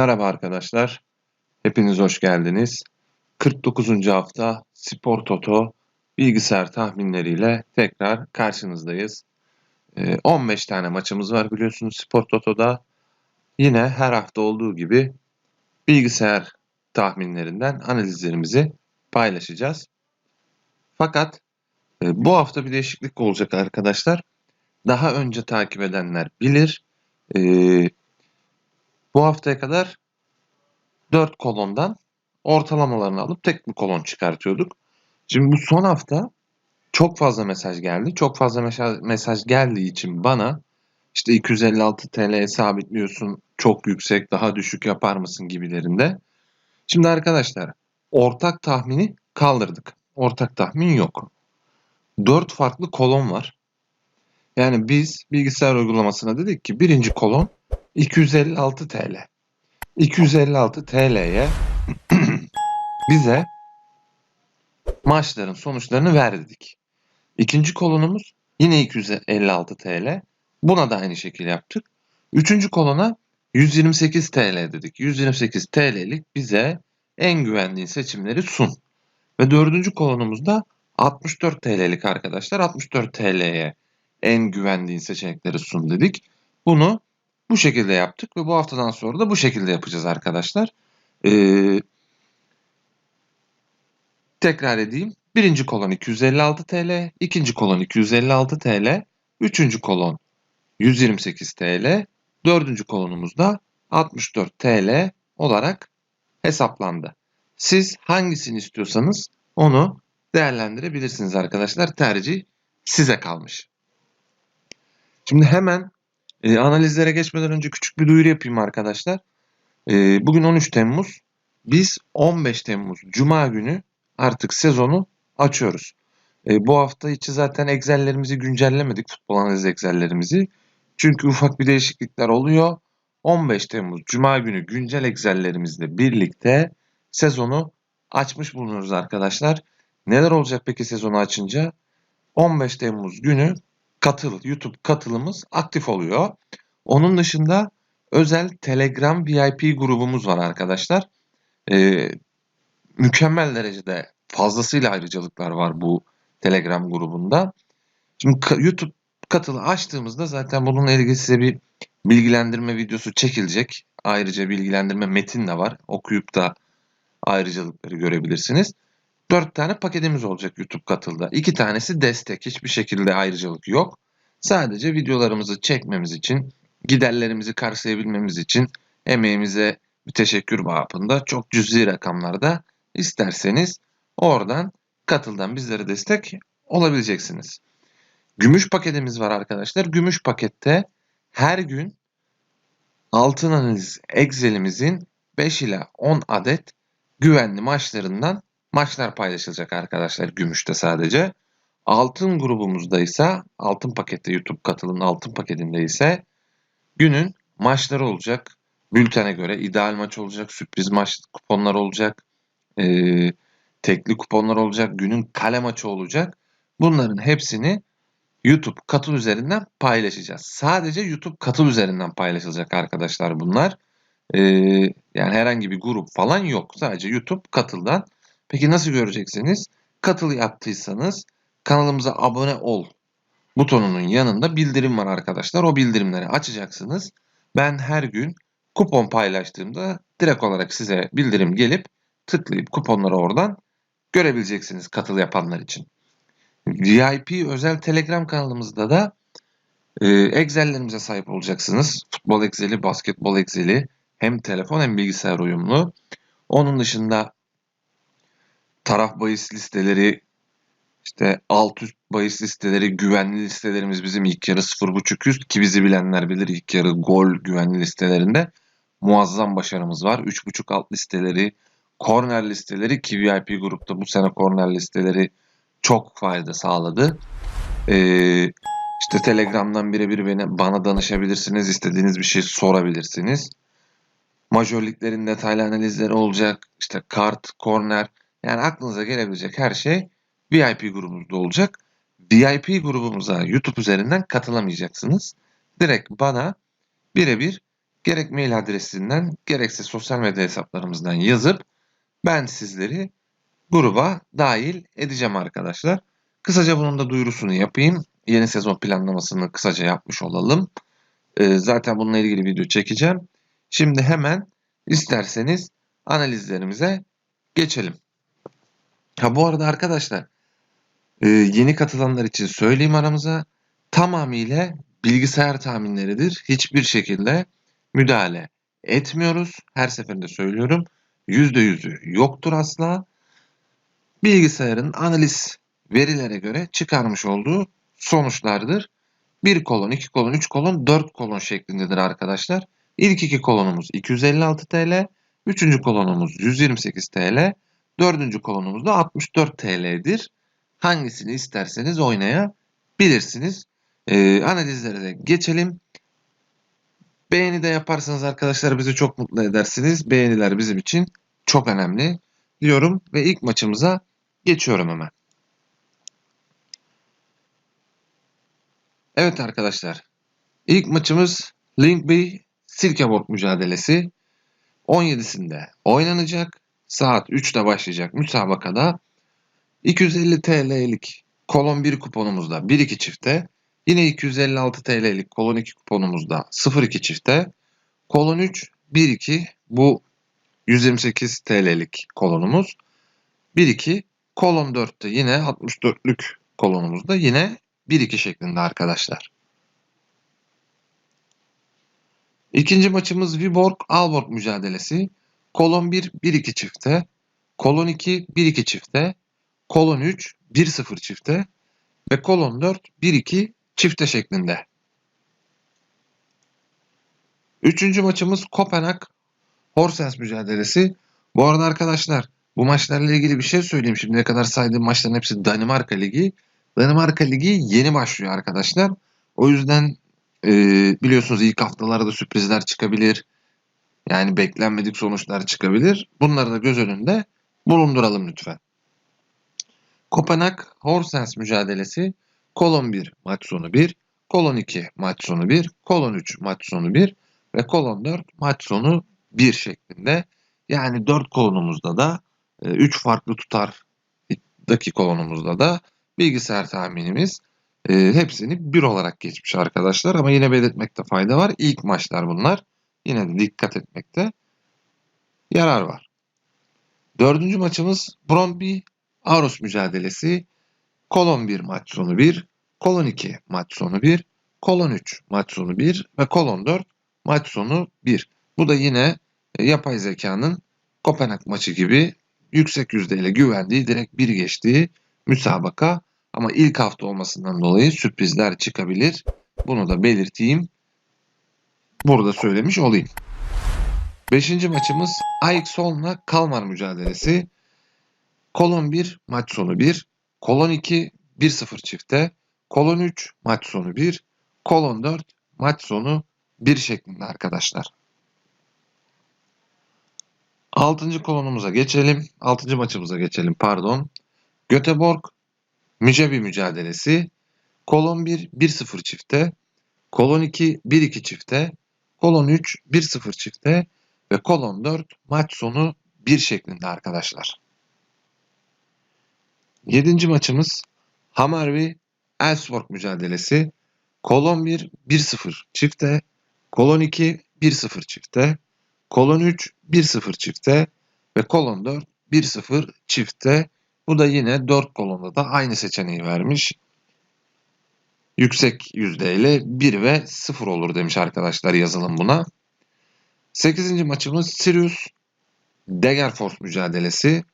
Merhaba arkadaşlar. Hepiniz hoş geldiniz. 49. hafta Spor Toto bilgisayar tahminleriyle tekrar karşınızdayız. Ee, 15 tane maçımız var biliyorsunuz Spor Toto'da. Yine her hafta olduğu gibi bilgisayar tahminlerinden analizlerimizi paylaşacağız. Fakat e, bu hafta bir değişiklik olacak arkadaşlar. Daha önce takip edenler bilir. Bu haftaya kadar 4 kolondan ortalamalarını alıp tek bir kolon çıkartıyorduk. Şimdi bu son hafta çok fazla mesaj geldi. Çok fazla mesaj geldiği için bana işte 256 TL sabitliyorsun çok yüksek daha düşük yapar mısın gibilerinde. Şimdi arkadaşlar ortak tahmini kaldırdık. Ortak tahmin yok. 4 farklı kolon var. Yani biz bilgisayar uygulamasına dedik ki birinci kolon 256 TL. 256 TL'ye bize maçların sonuçlarını verdik. İkinci kolonumuz yine 256 TL. Buna da aynı şekilde yaptık. Üçüncü kolona 128 TL dedik. 128 TL'lik bize en güvendiğin seçimleri sun. Ve dördüncü kolonumuzda 64 TL'lik arkadaşlar. 64 TL'ye en güvendiğin seçenekleri sun dedik. Bunu bu şekilde yaptık ve bu haftadan sonra da bu şekilde yapacağız arkadaşlar. Ee, tekrar edeyim. Birinci kolon 256 TL, ikinci kolon 256 TL, üçüncü kolon 128 TL, dördüncü kolonumuzda 64 TL olarak hesaplandı. Siz hangisini istiyorsanız onu değerlendirebilirsiniz arkadaşlar. Tercih size kalmış. Şimdi hemen e, analizlere geçmeden önce küçük bir duyuru yapayım arkadaşlar. E, bugün 13 Temmuz. Biz 15 Temmuz Cuma günü artık sezonu açıyoruz. E, bu hafta içi zaten Excel'lerimizi güncellemedik. Futbol analiz Excel'lerimizi. Çünkü ufak bir değişiklikler oluyor. 15 Temmuz Cuma günü güncel Excel'lerimizle birlikte sezonu açmış bulunuyoruz arkadaşlar. Neler olacak peki sezonu açınca? 15 Temmuz günü katıl, YouTube katılımız aktif oluyor. Onun dışında özel Telegram VIP grubumuz var arkadaşlar. Ee, mükemmel derecede fazlasıyla ayrıcalıklar var bu Telegram grubunda. Şimdi YouTube katılı açtığımızda zaten bununla ilgili size bir bilgilendirme videosu çekilecek. Ayrıca bilgilendirme metin de var. Okuyup da ayrıcalıkları görebilirsiniz. 4 tane paketimiz olacak YouTube katılda. 2 tanesi destek. Hiçbir şekilde ayrıcalık yok. Sadece videolarımızı çekmemiz için, giderlerimizi karşılayabilmemiz için emeğimize bir teşekkür babında çok cüzi rakamlarda isterseniz oradan katıldan bizlere destek olabileceksiniz. Gümüş paketimiz var arkadaşlar. Gümüş pakette her gün altın analiz Excel'imizin 5 ila 10 adet güvenli maçlarından maçlar paylaşılacak arkadaşlar gümüşte sadece. Altın grubumuzda ise altın pakette YouTube katılımın altın paketinde ise günün maçları olacak. Bültene göre ideal maç olacak, sürpriz maç kuponlar olacak, e, tekli kuponlar olacak, günün kale maçı olacak. Bunların hepsini YouTube katıl üzerinden paylaşacağız. Sadece YouTube katıl üzerinden paylaşılacak arkadaşlar bunlar. Ee, yani herhangi bir grup falan yok. Sadece YouTube katıldan Peki nasıl göreceksiniz? Katıl yaptıysanız kanalımıza abone ol butonunun yanında bildirim var arkadaşlar. O bildirimleri açacaksınız. Ben her gün kupon paylaştığımda direkt olarak size bildirim gelip tıklayıp kuponları oradan görebileceksiniz katıl yapanlar için. VIP özel Telegram kanalımızda da e, Excel'lerimize sahip olacaksınız. Futbol Excel'i, basketbol Excel'i hem telefon hem bilgisayar uyumlu. Onun dışında taraf bahis listeleri, işte alt üst bahis listeleri, güvenli listelerimiz bizim ilk yarı 0.5 üst ki bizi bilenler bilir ilk yarı gol güvenli listelerinde muazzam başarımız var. 3.5 alt listeleri, korner listeleri ki VIP grupta bu sene korner listeleri çok fayda sağladı. Ee, işte Telegram'dan birebir bana, bana danışabilirsiniz. istediğiniz bir şey sorabilirsiniz. Majörliklerin detaylı analizleri olacak. İşte kart, korner, yani aklınıza gelebilecek her şey VIP grubumuzda olacak. VIP grubumuza YouTube üzerinden katılamayacaksınız. Direkt bana birebir gerek mail adresinden gerekse sosyal medya hesaplarımızdan yazıp ben sizleri gruba dahil edeceğim arkadaşlar. Kısaca bunun da duyurusunu yapayım. Yeni sezon planlamasını kısaca yapmış olalım. Ee, zaten bununla ilgili video çekeceğim. Şimdi hemen isterseniz analizlerimize geçelim. Ha bu arada arkadaşlar e, yeni katılanlar için söyleyeyim aramıza tamamıyla bilgisayar tahminleridir. Hiçbir şekilde müdahale etmiyoruz. Her seferinde söylüyorum. %100'ü yoktur asla. Bilgisayarın analiz verilere göre çıkarmış olduğu sonuçlardır. 1 kolon, 2 kolon, 3 kolon, 4 kolon şeklindedir arkadaşlar. İlk iki kolonumuz 256 TL, üçüncü kolonumuz 128 TL, dördüncü kolonumuz da 64 TL'dir. Hangisini isterseniz oynayabilirsiniz. Ee, analizlere de geçelim. Beğeni de yaparsanız arkadaşlar bizi çok mutlu edersiniz. Beğeniler bizim için çok önemli diyorum ve ilk maçımıza geçiyorum hemen. Evet arkadaşlar. İlk maçımız Linkby Silkeborg mücadelesi. 17'sinde oynanacak. Saat 3'te başlayacak müsabakada. 250 TL'lik kolon 1 kuponumuzda 1-2 çifte. Yine 256 TL'lik kolon 2 kuponumuzda 0-2 çifte. Kolon 3 1-2 bu 128 TL'lik kolonumuz. 1-2 kolon 4'te yine 64'lük kolonumuzda yine 1-2 şeklinde arkadaşlar. İkinci maçımız Viborg Alborg mücadelesi. Kolon 1 1-2 çifte, kolon 2 1-2 çifte, kolon 3 1-0 çifte ve kolon 4 1-2 çifte şeklinde. Üçüncü maçımız Kopenhag Horsens mücadelesi. Bu arada arkadaşlar bu maçlarla ilgili bir şey söyleyeyim. Şimdiye kadar saydığım maçların hepsi Danimarka Ligi. Danimarka Ligi yeni başlıyor arkadaşlar. O yüzden e, biliyorsunuz ilk haftalarda sürprizler çıkabilir. Yani beklenmedik sonuçlar çıkabilir. Bunları da göz önünde bulunduralım lütfen. Kopenhag Horsens mücadelesi kolon 1 maç sonu 1, kolon 2 maç sonu 1, kolon 3 maç sonu 1 ve kolon 4 maç sonu 1 şeklinde. Yani 4 kolonumuzda da 3 farklı tutardaki kolonumuzda da bilgisayar tahminimiz e, hepsini 1 olarak geçmiş arkadaşlar. Ama yine belirtmekte fayda var. İlk maçlar bunlar. Yine de dikkat etmekte yarar var. Dördüncü maçımız Brondby Aarhus mücadelesi. Kolon 1 maç sonu 1, kolon 2 maç sonu 1, kolon 3 maç sonu 1 ve kolon 4 maç sonu 1. Bu da yine e, yapay zekanın Kopenhag maçı gibi yüksek yüzdeyle güvendiği direkt bir geçtiği müsabaka. Ama ilk hafta olmasından dolayı sürprizler çıkabilir. Bunu da belirteyim. Burada söylemiş olayım. Beşinci maçımız Ajax Solna Kalmar mücadelesi. Kolon 1 maç sonu 1, kolon 2 1-0 çifte, kolon 3 maç sonu 1, kolon 4 maç sonu 1 şeklinde arkadaşlar. Altıncı kolonumuza geçelim. Altıncı maçımıza geçelim pardon. Göteborg Mücebi mücadelesi. Kolon 1 1-0 çifte. Kolon 2 1-2 çifte. Kolon 3 1-0 çifte. Ve kolon 4 maç sonu 1 şeklinde arkadaşlar. Yedinci maçımız Hamarby Elfsborg mücadelesi. Kolon 1 1-0 çifte. Kolon 2 1-0 çifte. Kolon 3 1-0 çifte ve kolon 4 1-0 çifte. Bu da yine 4 kolonda da aynı seçeneği vermiş. Yüksek yüzdeyle 1 ve 0 olur demiş arkadaşlar yazılım buna. 8. maçımız Sirius Degerfors mücadelesi.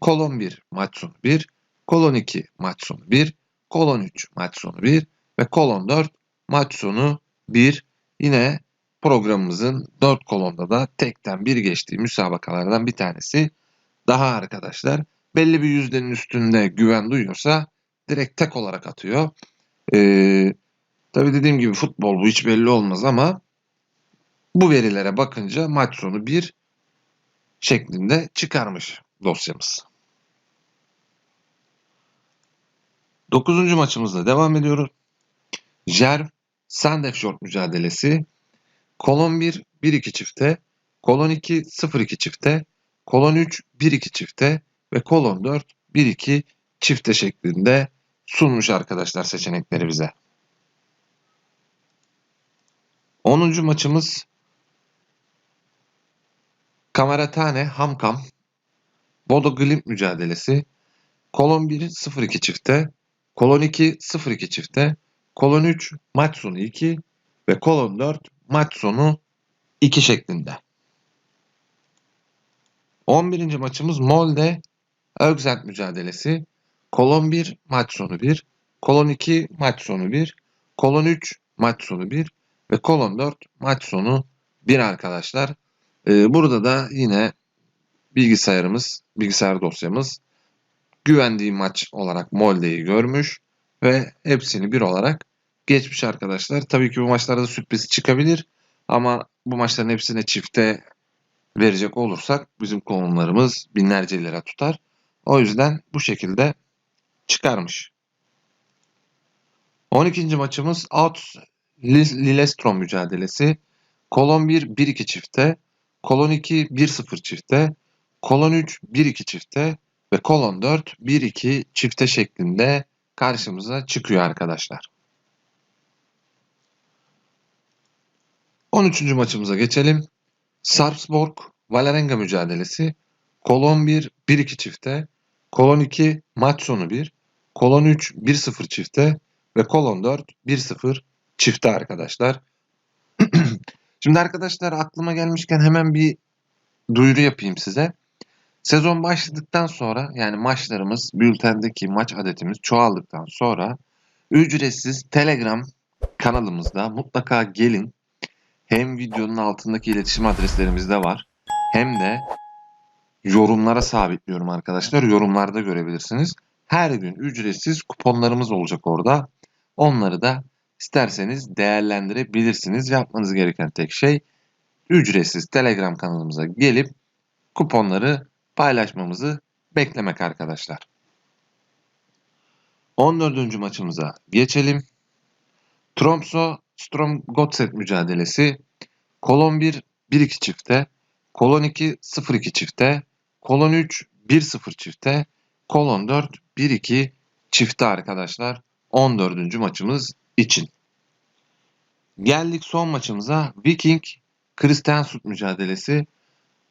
Kolon 1 maç sonu 1, kolon 2 maç sonu 1, kolon 3 maç sonu 1 ve kolon 4 maç sonu 1. Yine programımızın 4 kolonda da tekten bir geçtiği müsabakalardan bir tanesi. Daha arkadaşlar belli bir yüzdenin üstünde güven duyuyorsa direkt tek olarak atıyor. Ee, tabii dediğim gibi futbol bu hiç belli olmaz ama bu verilere bakınca maç sonu 1 şeklinde çıkarmış dosyamız. Dokuzuncu maçımızla devam ediyoruz. Jerv Sandefjord mücadelesi. Kolon 1 1-2 çifte, kolon 2 0-2 çifte, kolon 3 1-2 çifte ve kolon 4 1-2 çifte şeklinde sunmuş arkadaşlar seçenekleri bize. 10. maçımız Kameratane Hamkam Bodo Glimt mücadelesi. Kolon 1 0-2 çifte, kolon 2 0-2 çifte, kolon 3 maç sonu 2 ve kolon 4 maç sonu 2 şeklinde. 11. maçımız Molde Ögzent mücadelesi. Kolon 1 maç sonu 1, kolon 2 maç sonu 1, kolon 3 maç sonu 1 ve kolon 4 maç sonu 1 arkadaşlar. Ee, burada da yine bilgisayarımız, bilgisayar dosyamız güvendiği maç olarak Molde'yi görmüş ve hepsini bir olarak geçmiş arkadaşlar. Tabii ki bu maçlarda sürpriz çıkabilir ama bu maçların hepsine çifte verecek olursak bizim konumlarımız binlerce lira tutar. O yüzden bu şekilde çıkarmış. 12. maçımız Out Lillestrom mücadelesi. Kolon 1 1-2 çifte, kolon 2 1-0 çifte, kolon 3 1-2 çifte ve kolon 4 1-2 çifte şeklinde karşımıza çıkıyor arkadaşlar. 13. maçımıza geçelim. Sarpsborg Valerenga mücadelesi. Kolon 1 1-2 çifte, kolon 2 maç sonu 1, kolon 3 1-0 çifte ve kolon 4 1-0 çifte arkadaşlar. Şimdi arkadaşlar aklıma gelmişken hemen bir duyuru yapayım size. Sezon başladıktan sonra yani maçlarımız, bültendeki maç adetimiz çoğaldıktan sonra ücretsiz Telegram kanalımızda mutlaka gelin. Hem videonun altındaki iletişim adreslerimiz de var. Hem de yorumlara sabitliyorum arkadaşlar. Yorumlarda görebilirsiniz. Her gün ücretsiz kuponlarımız olacak orada. Onları da isterseniz değerlendirebilirsiniz. Yapmanız gereken tek şey ücretsiz Telegram kanalımıza gelip kuponları paylaşmamızı beklemek arkadaşlar. 14. maçımıza geçelim. Tromso Strom Gotset mücadelesi. Kolon 1 1-2 çifte, kolon 2 0-2 çifte, kolon 3 1-0 çifte, kolon 4 1-2 çifte arkadaşlar. 14. maçımız için. Geldik son maçımıza. Viking Kristiansund mücadelesi.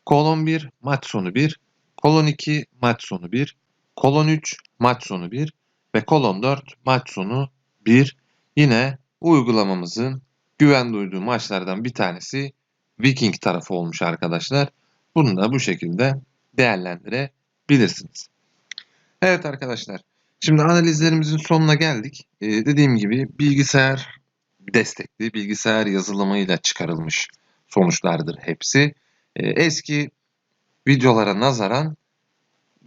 Kolon 1 maç sonu 1, kolon 2 maç sonu 1, kolon 3 maç sonu 1 ve kolon 4 maç sonu 1. Yine uygulamamızın güven duyduğu maçlardan bir tanesi Viking tarafı olmuş arkadaşlar. Bunu da bu şekilde değerlendirebilirsiniz. Evet arkadaşlar. Şimdi analizlerimizin sonuna geldik. Ee, dediğim gibi bilgisayar destekli, bilgisayar yazılımıyla çıkarılmış sonuçlardır hepsi. Ee, eski videolara nazaran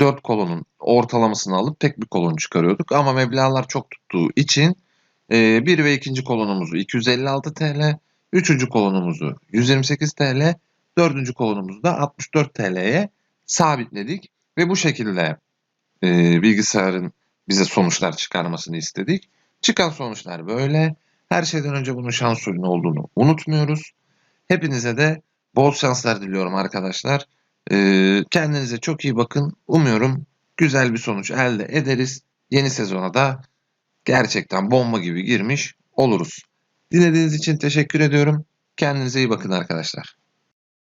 4 kolonun ortalamasını alıp tek bir kolon çıkarıyorduk. Ama meblağlar çok tuttuğu için e, bir ve ikinci kolonumuzu 256 TL, üçüncü kolonumuzu 128 TL, dördüncü kolonumuzu da 64 TL'ye sabitledik. Ve bu şekilde e, bilgisayarın bize sonuçlar çıkarmasını istedik. Çıkan sonuçlar böyle. Her şeyden önce bunun şans oyunu olduğunu unutmuyoruz. Hepinize de bol şanslar diliyorum arkadaşlar. Ee, kendinize çok iyi bakın. Umuyorum güzel bir sonuç elde ederiz. Yeni sezona da gerçekten bomba gibi girmiş oluruz. Dinlediğiniz için teşekkür ediyorum. Kendinize iyi bakın arkadaşlar.